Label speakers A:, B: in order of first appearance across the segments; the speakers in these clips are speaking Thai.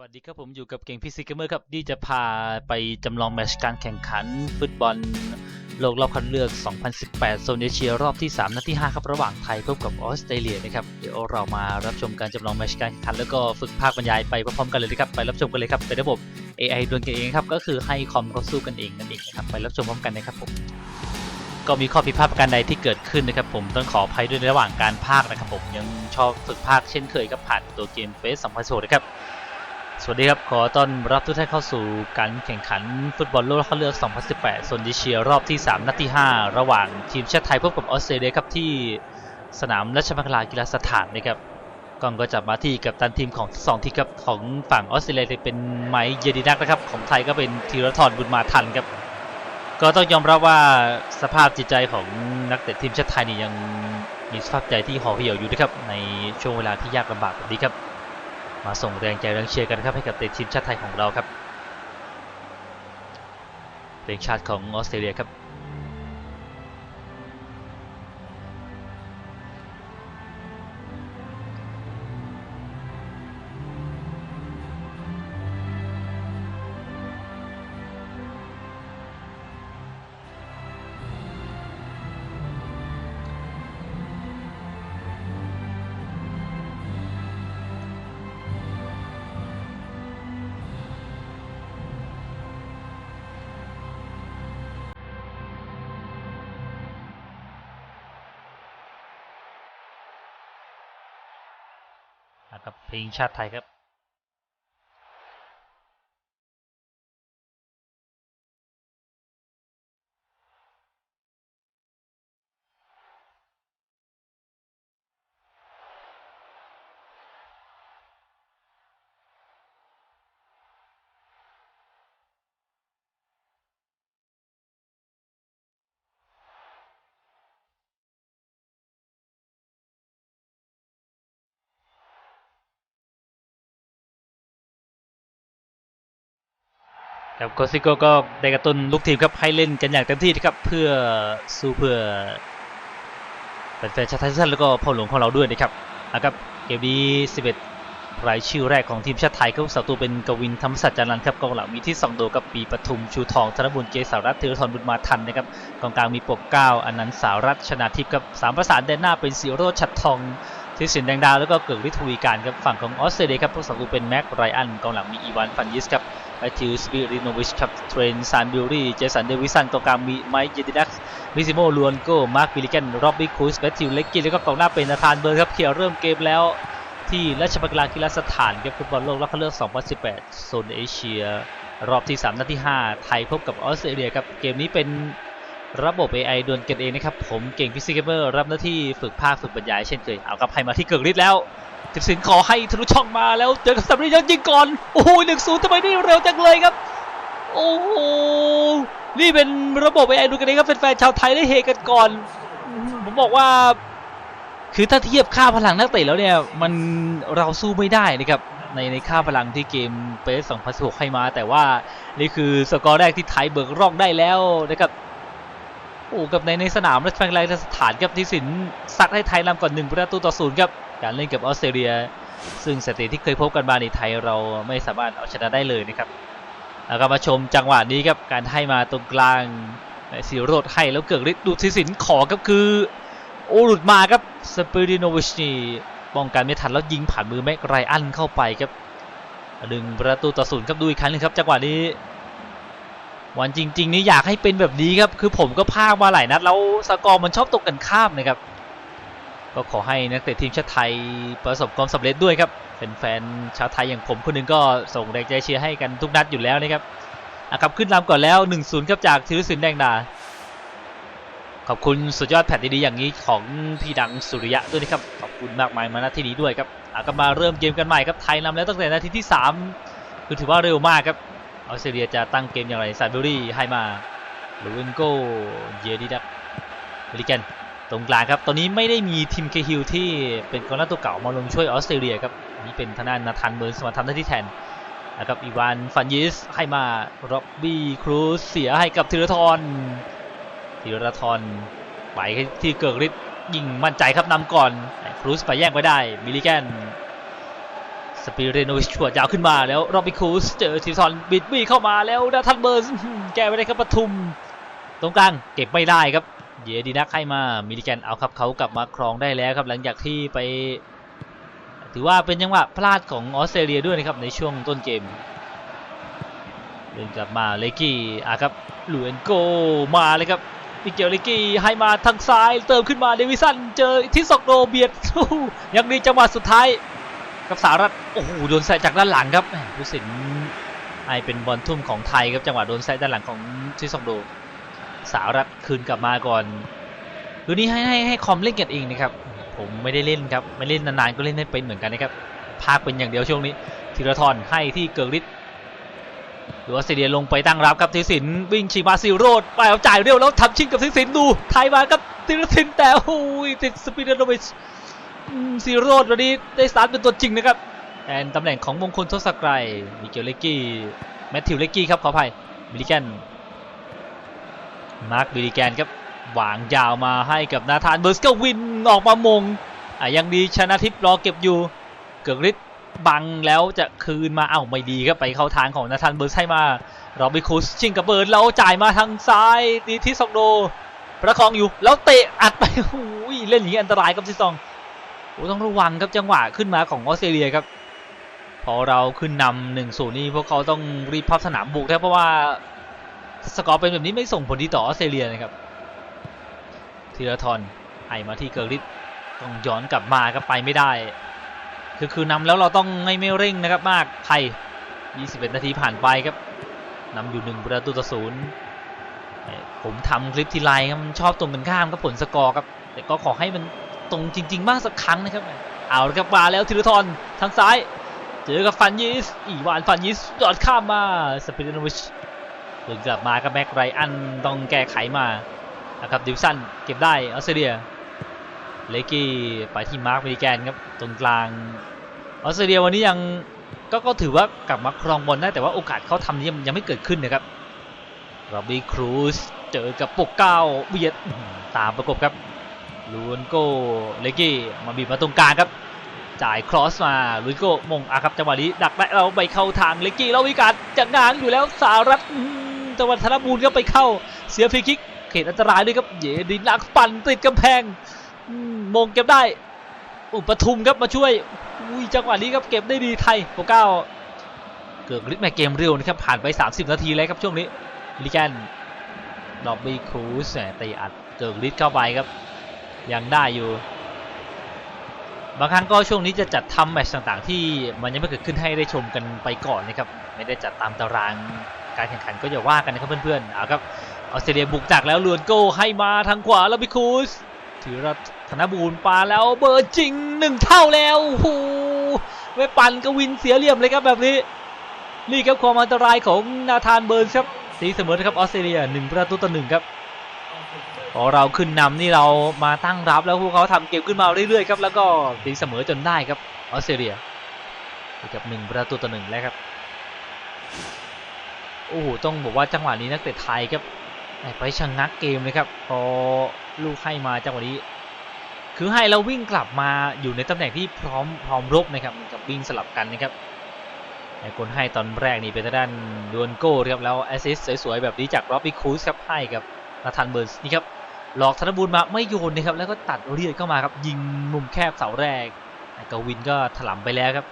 A: วัสดีครับผมอยู่กับเก่งพีซีเกมเมอร์ครับที่จะพาไปจำลองแมตช์การแข่งขันฟุตบอลโลกรอบคัดเลือก 2018 โซนเอเชียรอบที่ 3 นัดที่ 5 ครับระหว่างไทยพบกับออสเตรเลียนะครับเดี๋ยวเรามารับชมการจำลองแมตช์การแข่งขันแล้วก็ฝึกภาคบรรยายไปพร้อมๆกันเลยนะครับไปรับชมกันเลยครับเป็นระบบ AI ดวลกันเองครับก็คือให้คอมเขาสู้กันเองนั่นเองนะครับไปรับชมพร้อมกันนะครับผมก็มีข้อผิดพลาดประการใดที่เกิดขึ้นนะครับผมต้องขออภัยด้วยในระหว่างการพากย์นะครับผมยังชอบฝึกพากย์เช่นเคยครับผ่านตัวเกมเฟส2016นะครับ สวัสดีครับ ขอต้อนรับทุกท่านเข้าสู่การแข่งขันฟุตบอลโลกรอบคัดเลือก 2018โซนเอเชียรอบที่ 3 นัดที่ 5 ระหว่างทีมชาติไทยพบกับออสเตรเลียครับที่สนามราชมังคลากีฬาสถานนะครับกองก็จับมาที่กับตันทีมของสองทีมครับของฝั่งออสเตรเลียเป็นไมค์เยดินักนะครับ ของไทยก็เป็นธีรทรบุญมาทันครับ ก็ต้องยอมรับว่าสภาพจิตใจของนักเตะทีมชาติไทยนี่ยังมีสภาพใจที่ห่อเหี่ยวอยู่นะครับในช่วงเวลาที่ยากลำบากแบบนี้ครับ มาส่งแรงใจแรงเชียร์กันครับให้กับเตะทีมชาติไทยของเราครับเพลงชาติของออสเตรเลียครับ ครับเพลงชาติไทยครับ ครับโคซิโกก็ได้กระตุ้นลูกทีมครับให้เล่นกันอย่างเต็มที่ครับเพื่อสู้เพื่อแฟนชาวไทยทุกท่านแล้วก็พ่อหลวงของเราด้วยนะครับนะครับเกมนี้ 11 รายชื่อแรกของทีมชาติไทยครับสาตูเป็นกวินธรรมสัจจานันท์ครับกองหลังมีที่สองโดกับปีปทุมชูทองธนบุญเกษารัตน์ธีรทรบุญมาทันนะครับกองกลางมีปกเก้าอนันต์สาวรัตน์ชนาทิพย์ครับสามประสานแดนหน้าเป็นสีโรจน์ชัดทองทิสินแดงดาวแล้วก็เกิดฤทธิ์ทวีการครับฝั่งของออสเตรเลียครับผู้สังกูเป็นแม็กไรอันกองหลังมีอีวานฟันยิสครับ มทธิวสปิริโนวิชครับเทรนซานบิลลี่เจสันเดวิสันตัวกลางมีไมค์เยติดักมิซิโมลวนโกมาร์คบิลิแกนร็อบบี้คูสแมทธิวเล็กกี้แล้วก็กองหน้าเป็นอาคารเบอร์ครับเขียวเริ่มเกมแล้วที่ราชบังกลากีฬาสถานครับฟุตบอลโลกรอบคัดเลือก 2018 โซนเอเชีย รอบที่ 3 นัดที่ 5 ไทยพบกับออสเตรเลียครับ เกมนี้เป็น ระบบ AI ดวลกันเองนะครับ ผมเก่งพิซิเกเมอร์รับหน้าที่ฝึกภาคฝึกบรรยายเช่นเคย เอากับให้มาที่เกิกฤทธิ์แล้วทิพสินขอให้ทะลุช่องมาแล้ว เจอกับสัมฤทธิ์ยิงก่อน โอ้โหหนึ่งศูนย์ทำไมนี่เร็วจังเลยครับ โอ้โห นี่เป็นระบบ AI ดวลกันเองครับแฟนๆชาวไทยได้เฮกันก่อน ผมบอกว่า คือถ้าเทียบค่าพลังนักเตะแล้วเนี่ย มันเราสู้ไม่ได้นะครับในในค่าพลังที่เกมเปส2016ให้มา แต่ว่านี่คือสกอร์แรกที่ไทยเบิกร่องได้แล้วนะครับ อ้กับในในสนามรัชมังคลาสถานครับที่สินซัดให้ไทยนำก่อนหนึ่งประตูต่อศูนย์ครับการเล่นกับออสเตรเลีย ซึ่งสถิติที่เคยพบกันมาในไทยเราไม่สามารถเอาชนะได้เลยนะครับแล้วก็มาชมจังหวะนี้ครับการให้มาตรงกลางสีโรดให้แล้วเกิดฤทธิ์ดูดทิสินขอครับคือโอ้หลุดมาครับสเปริโนวิชนี่ป้องกันไม่ทันแล้วยิงผ่านมือแม็กไรอันเข้าไปครับหนึ่งประตูต่อศูนย์ครับดูอีกครั้งหนึงครับจังหวะนี้ วันจริง ๆ นี่อยากให้เป็นแบบนี้ครับ คือผมก็พากมาหลายนัดแล้วสกอร์มันชอบตกกันข้ามนะครับ ก็ขอให้นักเตะทีมชาติไทยประสบความสำเร็จด้วยครับแฟนๆชาวไทยอย่างผมคนหนึงก็ส่งแรงใจเชียร์ให้กันทุกนัดอยู่แล้วนะครับอะครับขึ้นนำก่อนแล้ว 1-0ครับจากธีรศิลป์แดงดา ขอบคุณสุดยอดแพทดีๆอย่างนี้ของพี่ดังสุริยะด้วยนะครับ ขอบคุณมากมายมาณที่นี้ด้วยครับอะก็มาเริ่มเกมกันใหม่ครับไทยนำแล้วตั้งแต่นาทีที่3คือถือว่าเร็วมากครับ ออสเตรเลียจะตั้งเกมอย่างไรซาเบอรี่ให้มาลูเวนโกเยดิดักบริแกนตรงกลางครับ ตอนนี้ไม่ได้มีทีมเคฮิลที่เป็นกองหน้าตัวเก่ามาลงช่วยออสเตรเลียครับนนี้เป็นทางด้านนาธานเบิร์นสมาทำหน้าที่แทนนะครับอีวานฟันยิสให้มาร็อบบี้ครูซเสียให้กับธีรทรธีรทรไปที่เกิกฤทธิ์ยิงมั่นใจครับนำก่อนครูซไปแย่งไปได้บิลิแกน สปิเรโนวิชชวดยาวขึ้นมาแล้วโรบิคูสเจอทีซอนบิดบี้เข้ามาแล้วนาทันเบิร์นแกไม่ได้ครับปทุม ตรงกลางเก็บไม่ได้ครับเยดีนักให้มามิลิแกนเอาครับเขากลับมาครองได้แล้วครับหลังจากที่ไป ถือว่าเป็นจังหวะพลาดของออสเตรเลียด้วยนะครับในช่วงต้นเกมเดินกลับมาเลกี้อะครับลูเอนโกมาเลยครับมิเกลเลกี้ให้มาทางซ้ายเติมขึ้นมาเดวิสันเจอทิสซอกโดเบียดยังมีจังหวะสุดท้าย กับสหรัฐโอ้โหโดนแซะจากด้านหลังครับผู้สินให้เป็นบอลทุ่มของไทยครับจังหวะโดนแซะด้านหลังของทิซอกโดสหรัฐคืนกลับมาก่อนคือนี้ให้ให้ให้คอมเล่นกันเองนะครับผมไม่ได้เล่นครับไม่เล่นนานๆก็เล่นไม่เป็นเหมือนกันนะครับภาคเป็นอย่างเดียวช่วงนี้ธีรทรให้ที่เกิกฤทธิ์หรือว่าเซเดียลงไปตั้งรับครับธีรศิลป์วิ่งฉีมาซิโรดไปเอาจ่ายเร็วแล้วทำชิงกับธีรศิลป์ดูไทยมาครับธีรศิลป์แต่โอ้ยติดสปีดโนวิช ซิโรดวันนี้ได้สตาร์ทเป็นตัวจริงนะครับแทนตำแหน่งของมงคลทศกรัยมิเกลเลกกี้แมทธิวเลกกี้ครับขออภัยมิลิแกนมาร์คบิลิแกนครับวางยาวมาให้กับนาธานเบิร์สก็วินออกมามงอะยังดีชนะทิพย์รอเก็บอยู่ เกิกฤทธิ์บังแล้วจะคืนมาเอ้าไม่ดีครับไปเข้าทางของนาธานเบิร์สให้มาโรบิคุสชิงกับเบิร์ดแล้วจ่ายมาทางซ้ายดีที่ซองโดประคองอยู่แล้วเตะอัดไปโอ้ยเล่นอย่างนี้อันตรายครับที่ซอง โอ้ต้องระวังครับจังหวะขึ้นมาของออสเตรเลียครับ พอเราขึ้นนำหนึ่งศูนย์นี่พวกเขาต้องรีบพับสนามบุกนะเพราะว่าสกอร์เป็นแบบนี้ไม่ส่งผลดีต่อออสเตรเลียนะครับธีรทรให้มาที่เกิร์ลิตต้องย้อนกลับมาครับไปไม่ได้ คือคือนำแล้วเราต้องไม่ไม่เร่งนะครับมากไทย21 นาทีผ่านไปครับนำอยู่หนึ่งประตูต่อศูนย์ผมทำคลิปทีไรครับมันชอบตรงกันข้ามกับผลสกอร์ครับ แต่ก็ขอให้มัน ตรงจริง ๆ มากสักครั้งนะครับ เอาละครับมาแล้วธีรทรทางซ้าย เจอกับฟันยิส อีวานฟันยิสดอดข้ามมาสปิริโนวิชเดินกลับมากับแม็กไรอันต้องแก้ไขมานะครับดิวสันเก็บได้ออสเตรเลียเลกี้ไปที่มาร์คเมริแกนครับตรงกลางออสเตรเลียวันนี้ยังก็ก็ถือว่ากลับมาครองบอลได้แต่ว่าโอกาสเขาทำยังยังไม่เกิดขึ้นนะครับโรบบี้ครูซเจอกับปกเก้าเบียดตามประกบครับ ลูนโกเลกี้มาบีบมาตรงกลางครับ จ่ายครอสมาลุยโกมงอาครับจังหวะนี้ดักได้เราไปเข้าทางเลกี้แล้ววิการจะงางอยู่แล้วสารัตจังหวัดธนบูรก็ไปเข้าเสียฟรีคิกเขตอันตรายด้วยครับเยดินนักปั่นติดกำแพงมงเก็บได้ อุปทุมครับมาช่วยอุ้ยจังหวะนี้ครับเก็บได้ดีไทยโปเก้าเกิดฤทธิ์แม่เกมเร็วนะครับผ่านไป 30 นาทีแล้วครับช่วงนี้ลิแกนดอบบี้ครูสแหมตีอัดเกิดฤทธิ์เข้าไปครับ ยังได้อยู่ บางครั้งก็ช่วงนี้จะจัดทำแมตช์ต่างๆ ที่มันยังไม่เกิดขึ้นให้ได้ชมกันไปก่อนนะครับ ไม่ได้จัดตามตารางการแข่งขันก็อย่าว่ากันนะครับเพื่อนๆเอาครับออสเตรเลียบุกจากแล้วลวนโก้ให้มาทางขวาแล้วพิคูสถือรัธนบูรณ์ปาแล้วเบอร์จริงหนึ่งเท่าแล้วโอ้โหไม่ปั่นกวินเสียเหลี่ยมเลยครับแบบนี้นี่ครับความอันตรายของนาธานเบิร์นครับตีเสมอครับออสเตรเลียหนึ่งประตูต่อหนึ่งครับ พอเราขึ้นนำนี่เรามาตั้งรับแล้วพวกเขาทำเกมขึ้นมาเรื่อยๆครับแล้วก็ตีเสมอจนได้ครับออสเตรเลียกับหนึ่งประตูต่อหนึ่งแล้วครับโอ้โหต้องบอกว่าจังหวะนี้นักเตะไทยครับไปชะงงักเกมเลยครับพอลูกให้มาจังหวะนี้ คือให้เราวิ่งกลับมาอยู่ในตำแหน่งที่พร้อมพร้อมรบนะครับกับวิ่งสลับกันนะครับไอ้คนให้ตอนแรกนี่เป็นทางด้านดวนโก้ครับแล้วแอสซิสสวยๆแบบนี้จากร็อบบี้คูสครับให้กับนาธานเบิร์นส์นี่ครับ หลอกธนบูรมาไม่โยนนะครับแล้วก็ตัดเรียดเข้ามาครับยิงมุมแคบเสาแรกกวินก็ถล่มไปแล้วครับ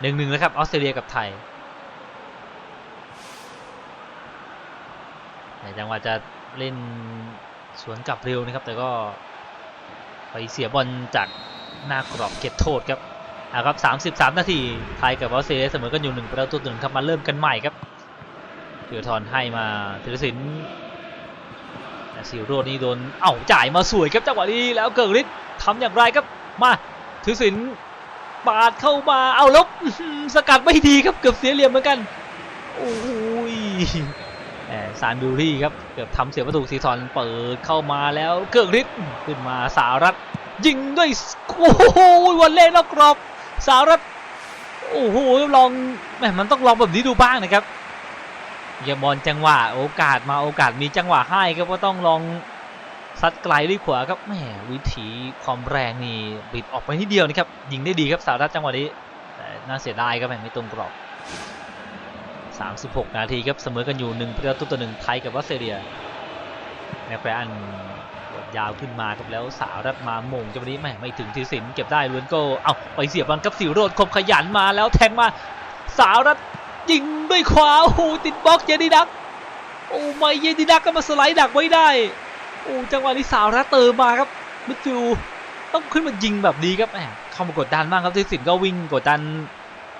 A: หนึ่งหนึ่งแล้วครับออสเตรเลียกับไทยในจังหวะจะเล่นสวนกลับเร็วนะครับ แต่ก็ไปเสียบอลจากหน้ากรอบเขตโทษครับอะครับ 33 นาทีไทยกับออสเตรเลียเสมอกันอยู่หนึ่งประตูต่อหนึ่งครับมาเริ่มกันใหม่ครับเถือทรให้มาธีรศิลป์ ซิโรดนี่โดนเอ้าจ่ายมาสวยครับจังหวะนี้แล้วเกิดฤทธิ์ทำอย่างไรครับมาถือสินปาดเข้ามาเอาลบสกัดไม่ดีครับเกือบเสียเหลี่ยมเหมือนกันโอ้ยแหมซานบิลลี่ครับเกือบทำเสียประตูซีซอนเปิดเข้ามาแล้วเกิดฤทธิ์ขึ้นมาสารัตยิงด้วยโอ้โหวันเล่นอกกรอบสารัตโอ้โหลองแหมมันต้องลองแบบนี้ดูบ้างนะครับ อย่าบอลจังหวะโอกาสมาโอกาสมีจังหวะให้ครับก็ต้องลองซัดไกลด้วยขวาครับแหมวิถีความแรงนี่บิดออกไปนิดเดียวนะครับยิงได้ดีครับสาวรัตจังหวะนี้แต่น่าเสียดายครับแมงไม่ตรงกรอบ 36 นาทีครับเสมอกันอยู่1ประตูต่อหนึ่งไทยกับออสเตรเลียแม็กแฟร์อันยาวขึ้นมาครับแล้วสาวรัดมามงจังหวะนี้แม่ไม่ถึงทีสินเก็บได้ล้วนโกเอาไปเสียบอลกับสิวโรดคมขยันมาแล้วแทงมาสาวรัด ยิงด้วยขวาโอ้โหติดบล็อกเยดีดักโอ้ไม่เยดีดักก็มาสไลด์ดักไว้ได้โอ้จังหวะนี้สาวรัดเติมมาครับมิดฟิลต้องขึ้นมายิงแบบนี้ครับแหมเข้ามากดดันมากครับทีสินก็วิ่งกดดัน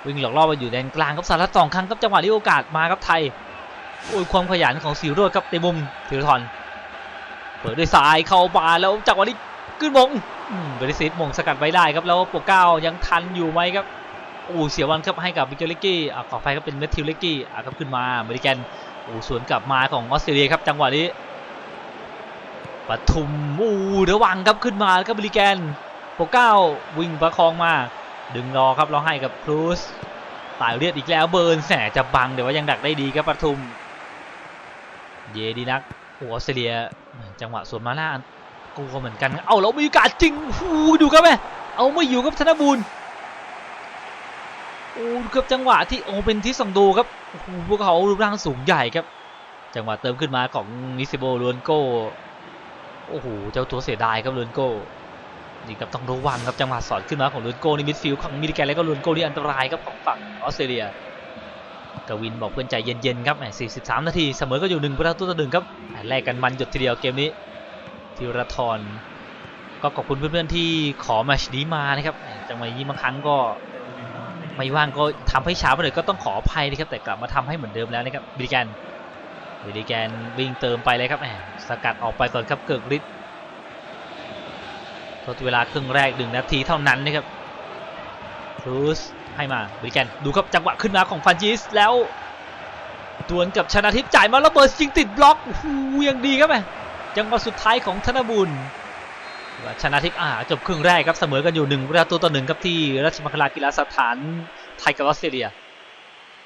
A: วิ่งหลอกล่อมาอยู่แดนกลางครับสารัตสองครั้งครับจังหวะนี้โอกาสมาครับไทยโอ้ยความขยันของสิวโรดครับในมุมธีรทรเปิดด้วยซ้ายเข้ามาแล้วจังหวะนี้ขึ้นมงเบริซิสมงสกัดไว้ได้ครับแล้วโปรเก้ายังทันอยู่ไหมครับ โอ้เสียวันครับให้กับมิเกลเลกกี้อะขอไฟครับเป็นเมทิลเลกกี้อะครับขึ้นมาเมริแกนโอ้สวนกลับมาของออสเตรเลียครับจังหวะนี้ปทุมโอ้ระวังครับขึ้นมาแล้วก็เมริแกนโปเก้าวิ่งประคองมา ดึงรอครับเราให้กับครูสตายเลือดอีกแล้วเบิร์นแสจะบังแต่ว่ายังดักได้ดีครับปทุม เยดีนักโอ้ออสเตรเลียจังหวะสวนมาหน้าอันกลัวเหมือนกัน เอาแล้วมีโอกาสจริงหูดูครับแม่เอาไม่อยู่ครับธนบูล โอ้เกือบจังหวะที่โอ้เป็นที่สังดูครับโอ้โหพวกเขารูปร่างสูงใหญ่ครับ จังหวะเติมขึ้นมาของนิซิโบลวนโก้โอ้โหเจ้าตัวเสียดายครับลวนโก้นี่ครับต้องระวังครับจังหวะสอดขึ้นมาของลูนโก้ในมิดฟิลด์ของมิริแกนแล้วก็ลูนโก้นี่อันตรายครับของฝั่งออสเตรเลียกวินบอกเพื่อนใจเย็นๆครับแหม43 นาทีเสมอก็อยู่1ประตูต่อหนึ่งครับแลกกันมันหยดทีเดียวเกมนี้ธีรทรก็ขอบคุณเพื่อนๆที่ขอแมชนี้มานะครับจังหวะนี้บางครั้งก็ ไม่ว่างก็ทำให้ช้าไปหน่อยก็ต้องขออภัยนะครับแต่กลับมาทำให้เหมือนเดิมแล้วนะครับมิริแกนมิริแกนวิ่งเติมไปเลยครับแหมสกัดออกไปก่อนครับเกิกฤทธิ์ทดเวลาครึ่งแรกหนึ่งนาทีเท่านั้นนะครับครูสให้มาบริแกนดูครับจังหวะขึ้นมาของฟันจิสแล้วดวลกับชนะทิพย์จ่ายมาแล้วเบิร์ดยิงติดบล็อกอยังดีครับแหมจังหวะสุดท้ายของธนบุญ ชนะทิพย์อ่าจบครึ่งแรกครับเสมอกันอยู่หนึ่งประตูต่อหนึ่งครับที่ราชมังคลากีฬาสถานไทยกับออสเตรเลีย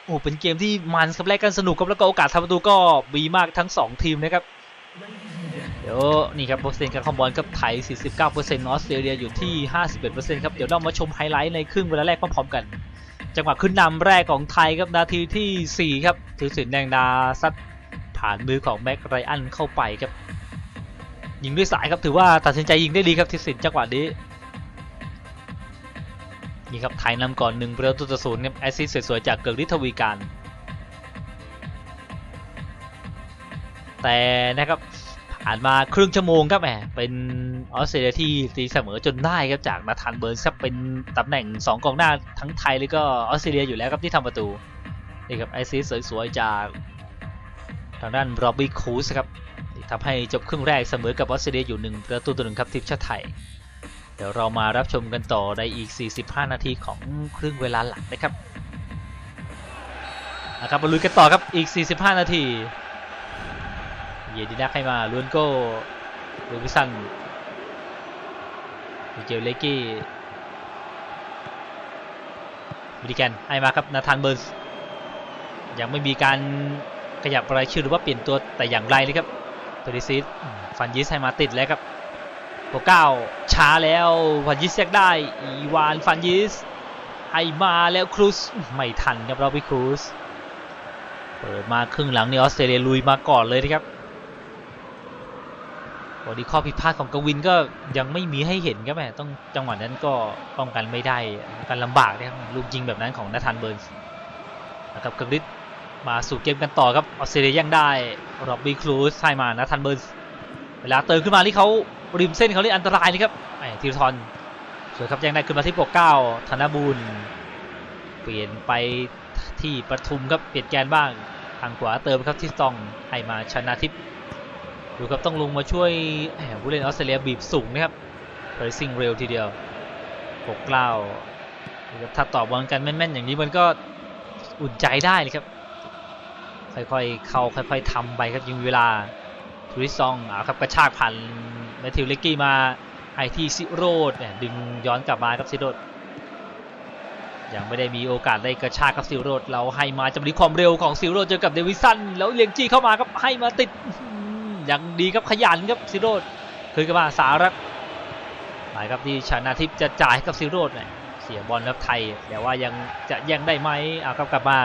A: โอ้เป็นเกมที่มันครับแรกกันสนุกครับแล้วก็โอกาสทำประตูก็มีมากทั้งสองทีมนะครับเดี๋ยวนี่ครับเปอร์เซ็นต์การคอมบอลกับไทย 49%ออสเตรเลียอยู่ที่ 51%ครับเดี๋ยวเรามาชมไฮไลท์ในครึ่งเวลาแรกพร้อมๆกัน จังหวะขึ้นนำแรกของไทยครับนาทีที่ 4 ครับถือสินแดงดาซัดผ่านมือของแม็กไรอันเข้าไปครับ ยิงด้วยสายครับถือว่าตัดสินใจยิงได้ดีครับทิสินจังหวะนี้นี่ครับไทยนำก่อน1ประตูต่อศูนย์ครับแอสซิสสวยๆจากเกิร์กฤทวีการ แต่นะครับผ่านมาครึ่งชั่วโมงครับแหมเป็นออสเตรเลียที่ตีเสมอจนได้ครับจากนาธานเบิร์นส์ครับเป็นตำแหน่ง 2กองหน้าทั้งไทยแล้วก็ออสเตรเลียอยู่แล้วครับที่ทำประตูนี่ครับไอซิสสวยๆจากทางด้านโรบบี้คูสครับ ทำให้จบครึ่งแรกเสมอกับออสเตรเลียอยู่ 1 ประตูต่อหนึ่งครับทีมชาติไทย เดี๋ยวเรามารับชมกันต่อในอีก 45 นาทีของครึ่งเวลาหลังนะครับนะครับมาลุยกันต่อครับอีก 45 นาที เยดินักให้มาลวนโก้ลูวิสันมิเกลเลกี้มิดิแกนให้มาครับนาธานเบิร์นส์ยังไม่มีการขยับรายชื่อหรือว่าเปลี่ยนตัวแต่อย่างไรเลยครับ เปริซิสฟันยิสให้มาติดแล้วครับโปรเก้าช้าแล้วฟันยิสแยกได้ อีวานฟันยิสให้มาแล้วครูสไม่ทันครับเราไปครูสเปิดมาครึ่งหลังนี่ออสเตรเลียลุยมาก่อนเลยนะครับวันนี้ข้อผิดพลาดของกวินก็ยังไม่มีให้เห็นครับแม่ต้องจังหวะนั้นก็ป้องกันไม่ได้กันลำบากนะครับลูกยิงแบบนั้นของนาธานเบิร์นส์นะครับกริด มาสู่เกมกันต่อครับออสเตรเลียยังได้ร็อบบี้ครูสให้มานาธานเบิร์นส์เวลาเติมขึ้นมาที่เขาริมเส้นเขาเรียกอันตรายเลยครับไอ้ทีรทอนสวยครับยังได้ขึ้นมาที่ปกเก้าธนบูลเปลี่ยนไปที่ปทุมครับเปลี่ยนแกนบ้างทางขวาเติมครับที่ซองให้มาชนะทิพย์ดูครับต้องลงมาช่วยผู้เล่นออสเตรเลียบีบสูงนะครับเ r รซิ่งเร็วทีเดียวหกเกล้าถ้าตอบบอลกันแม่นๆอย่างนี้มันก็อุ่นใจได้เลยครับ ค่อยๆ เข้าค่อย ๆทำไปครับยิงเวลาทูริซองเอาครับกระชากผ่านแมทธิวเลกกี้มาให้ที่ซิโรดเนี่ยดึงย้อนกลับมาครับซิโรดยังไม่ได้มีโอกาสได้กระชากกับซิโรดเราให้มาจำนี้ความเร็วของซิโรดเจอกับเดวิสันแล้วเลียงจี้เข้ามาครับให้มาติดยังดีครับขยันครับซิโรดคืนกันมาสารัตไปครับที่ชนะทิพย์จะจ่ายให้กับซิโรดเนี่ยเสียบอลครับไทยแต่ว่ายังจะแย่งได้ไหมอ่าครับกลับมา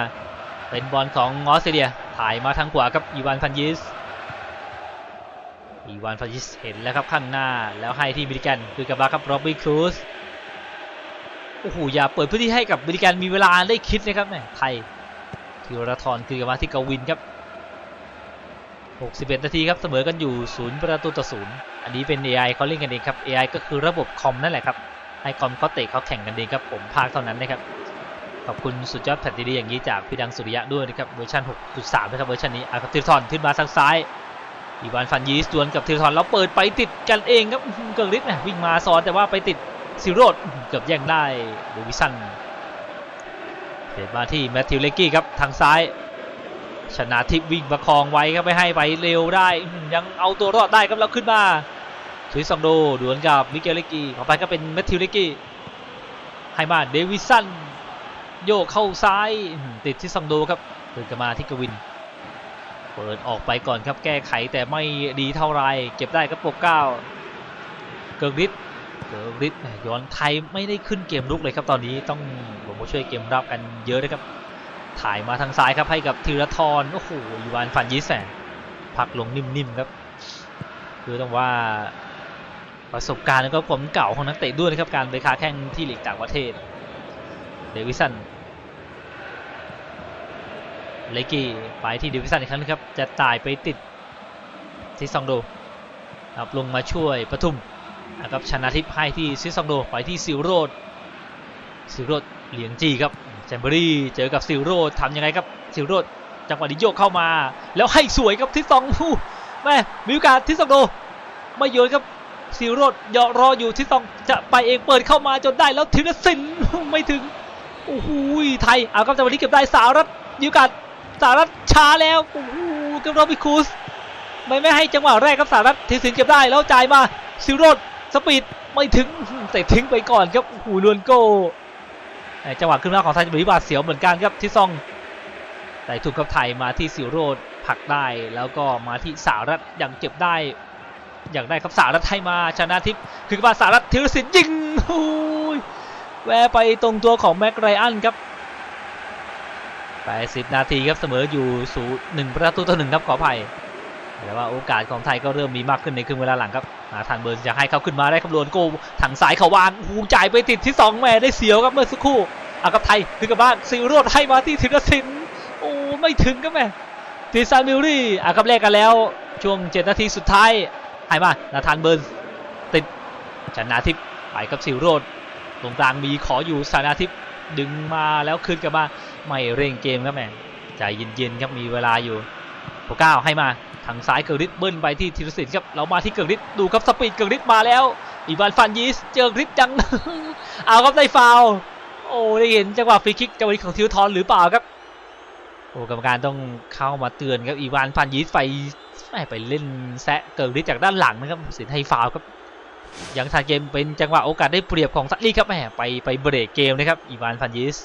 A: เป็นบอลของออสเตรเลียถ่ายมาทางขวาครับอีวานพันยิสอีวานพันยิสเห็นแล้วครับข้างหน้าแล้วให้ที่บิลิกันคือกับมาครับโรบบี้ครูซโอ้โหอย่าเปิดพื้นที่ให้กับบิลิกันมีเวลาได้คิดนะครับแม่ยไทยธีรทรคือกับมาที่กวินครับ61 นาทีครับเสมอกันอยู่0ประตูต่อ0อันนี้เป็น AI เขาเล่นกันเองครับ AI ก็คือระบบคอมนั่นแหละครับให้คอมเขาเตะเขาแข่งกันเองครับผมภาคเท่านั้นนะครับ ขอบคุณสุดยอดแผ่นดีๆอย่างนี้จากพี่ดังสุริยะด้วยนะครับเวอร์ชัน6.3นะครับเวอร์ชันนี้อาครับธีรทรขึ้นมาทางซ้ายอีวานฟันยีสดวลกับธีรทรแล้วเปิดไปติดกันเองครับเกิงฤทธิ์นะวิ่งมาซ้อนแต่ว่าไปติดซิโรดเกือบแย่งได้เดวิสันเดินมาที่แมทธิวเลกกี้ครับทางซ้าย ชนะทิพย์วิ่งประคองไว้ครับไม่ให้ไปเร็วได้ ยังเอาตัวรอดได้ครับแล้วขึ้นมาทวิสซองโดดวลกับมิเกลเลกกี้ต่อไปก็เป็นแมทธิวเลกกี้ให้มาเดวิสัน โยกเข้าซ้ายติดที่ซังโดครับเดินกลับมาที่กวิน เปิดออกไปก่อนครับแก้ไขแต่ไม่ดีเท่าไร เก็บได้ครับปกเก้าเกิร์กฤทธิ์เกิร์กฤทธิ์ย้อนไทยไม่ได้ขึ้นเกมรุกเลยครับตอนนี้ต้องผมช่วยเกมรับกันเยอะนะครับ ถ่ายมาทางซ้ายครับให้กับธีรทรโอ้โหอีวานฟันยิสแสนพักลงนิ่มๆครับ คือต้องว่าประสบการณ์แล้วก็ผมเก่าของนักเตะด้วยนะครับการไปค้าแข่งที่ลีกต่างประเทศ เดวิสันเลกี้ไปที่เดวิสันอีกครั้งนึงครับ จะตายไปติดซิซองโดครับลงมาช่วยปทุมนะครับชนะทิพย์ให้ที่ซิซองโดไปที่ซิลโรดซิลโรดเหลียงจีครับแจมเบอรี่เจอกับซิลโรดทำยังไงครับซิลโรดจังหวะนี้โยกเข้ามา แล้วให้สวยครับทิซองผู้แม่มีโอกาสทิซองโดไม่โยนครับซิลโรดยอรออยู่ทิซองจะไปเองเปิดเข้ามาจนได้แล้วธีรศิลป์ไม่ถึง โอ้โหไทยเอาครับจังวะนี้เก็บได้สารัตมีโอกาสสารัตช้าแล้วโอ้โหกับโรบิคูสไม่ไม่ให้จังหวะแรกครับสารัตทีสินเก็บได้แล้วจ่ายมาซิโรดสปีดไม่ถึงเตะทิ้งไปก่อนครับโอ้โหลวนโก้จังหวะขึ้นมาของไทยจะมีบาเสียวเหมือนกันครับที่ซองแต่ถูกกับไทยมาที่ซิโรดผักได้แล้วก็มาที่สารัตยังเก็บได้อย่างได้ครับสารัตให้มาชนะทิพย์คือกบาสารัตธีรศิลป์ยิงโอ้ แวะไปตรงตัวของแม็กไรอันครับ80นาทีครับเสมออยู่ศูนย์หนึ่งประตูต่อหนึ่งครับขออภัยแต่ว่าโอกาสของไทยก็เริ่มมีมากขึ้นในครึ่งเวลาหลังครับนาธานเบิร์นจะให้เขาขึ้นมาได้ครับโดนโกถังสายเขาวานหูจ่ายไปติดที่2แม่ได้เสียวครับเมื่อสักครู่อากับไทยถึงกับบ้านซิลโรดให้มาที่ธีรศิลป์โอ้ไม่ถึงครับแม่ทีซานมิลลี่อากับแรกกันแล้วช่วง7นาทีสุดท้ายให้มานาธานเบิร์นติดชนะทิพย์ไปกับซิลโรด ตรงกลางมีขออยู่สานาทิพย์ดึงมาแล้วคืนกลับมาไม่เร่งเกมครับแม่ใจเย็นๆครับมีเวลาอยู่โปเก้าให้มาทางซ้ายเกิร์กฤทธิ์เบิ้ลไปที่ธีรศิลป์ครับเรามาที่เกิร์กฤทธิ์ดูครับสปีดเกิร์กฤทธิ์มาแล้วอีวานฟันยีสเจอฤทธิ์จังเอาครับได้ฟาวโอ้ได้เห็นจังหวะฟรีคิกจังหวะของทิวทอนหรือเปล่าครับโอ้กรรมการต้องเข้ามาเตือนครับอีวานฟันยีสไปไม่ไปเล่นแซะเกิร์กฤทธิ์จากด้านหลังนะครับสินให้ฟาวครับ ยังทานเกมเป็นจังหวะโอกาสได้เปรียบของซัตลี่ครับแหมไปไปเบรกเกมนะครับอีวานฟันยีส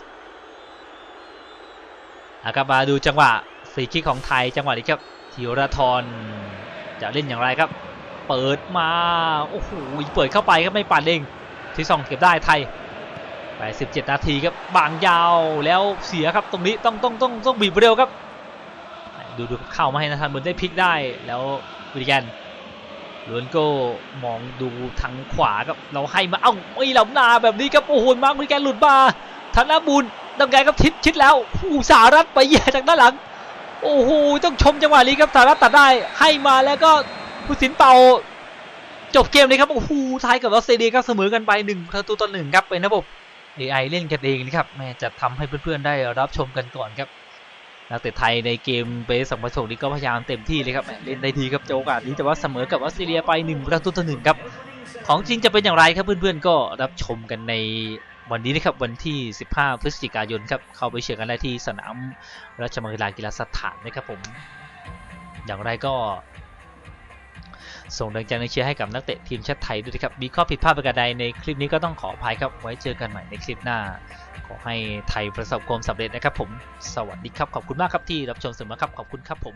A: อะครับมาดูจังหวะฟรีคิกของไทยจังหวะนี้ครับธีรทรจะเล่นอย่างไรครับ เปิดมาโอ้โหเปิดเข้าไปครับไม่ปัดเองที่สองเก็บได้ไทยไป17 นาทีครับบางยาวแล้วเสียครับตรงนี้ต้องต้องต้องต้องบีบเร็วครับ ดูดูเข้ามาให้นะทันเหมือนได้พลิกได้แล้ววิริแกน ลวนโก้มองดูทางขวาครับเราให้มาเอ้าไม่หลำนาแบบนี้ครับโอ้โหมาควิริแกหลุดมาธนบุญดังไงครับทิศชิดแล้วผู้สารัตไปแย่จากด้านหลัง โอ้โหต้องชมจังหวะนี้ครับสารัตตัดได้ให้มาแล้วก็ผู้สินเป่าจบเกมเลยครับโอ้โหไทยกับออสเตรเลียครับเสมอกันไป1ประตูต่อหนึ่งครับเป็นระบบ AI เล่นกันเองนะครับแม่จะทำให้เพื่อนๆได้รับชมกันก่อนครับ นักเตะไทยในเกมเบสสองประสนี้ก็พยายามเต็มที่เลยครับเล่นได้ดีครับโจกาสนี้แต่ว่าเสมอกับออสเตรเลียไป1ประตูต่อหนึ่งครับของจริงจะเป็นอย่างไรครับเพื่อนๆก็รับชมกันในวันนี้นะครับวันที่ 15 พฤศจิกายนครับเข้าไปเชียร์กันได้ที่สนามราชมังคลากีฬาสถานนะครับผมอย่างไรก็ ส่งแรงใจในเชียร์ให้กับนักเตะทีมชาติไทยด้วยนะครับ มีข้อผิดพลาดประการใดในคลิปนี้ก็ต้องขออภัยครับ ไว้เจอกันใหม่ในคลิปหน้า ขอให้ไทยประสบความสำเร็จนะครับผม สวัสดีครับ ขอบคุณมากครับที่รับชมเสมอครับ ขอบคุณครับผม